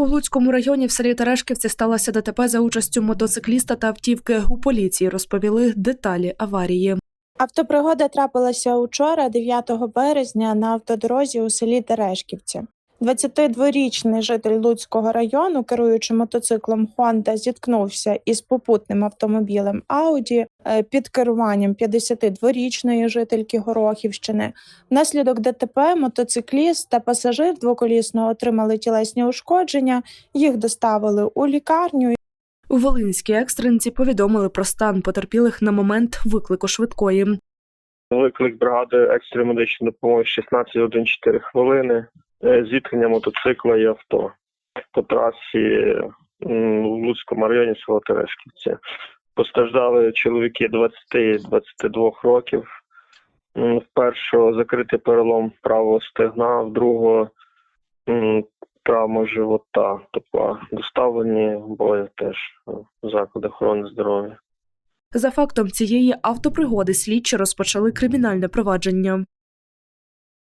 У Луцькому районі в селі Терешківці сталося ДТП за участю мотоцикліста та автівки. У поліції розповіли деталі аварії. Автопригода трапилася учора, 9 березня, на автодорозі у селі Терешківці. 22-річний житель Луцького району, керуючи мотоциклом Honda, зіткнувся із попутним автомобілем Audi е, під керуванням 52-річної жительки Горохівщини. Внаслідок ДТП мотоцикліст та пасажир двоколісного отримали тілесні ушкодження. Їх доставили у лікарню. У Волинській екстренці повідомили про стан потерпілих на момент виклику швидкої. Виклик бригади екстреної медичної допомоги 16 годин 4 хвилини. Е, Зіткнення мотоцикла і авто по трасі в Луцькому районі село Терешківці. Постраждали чоловіки 20-22 років. В першого закритий перелом правого стегна, в другого травма живота. Тобто доставлені бою теж заклади охорони здоров'я. За фактом цієї автопригоди слідчі розпочали кримінальне провадження.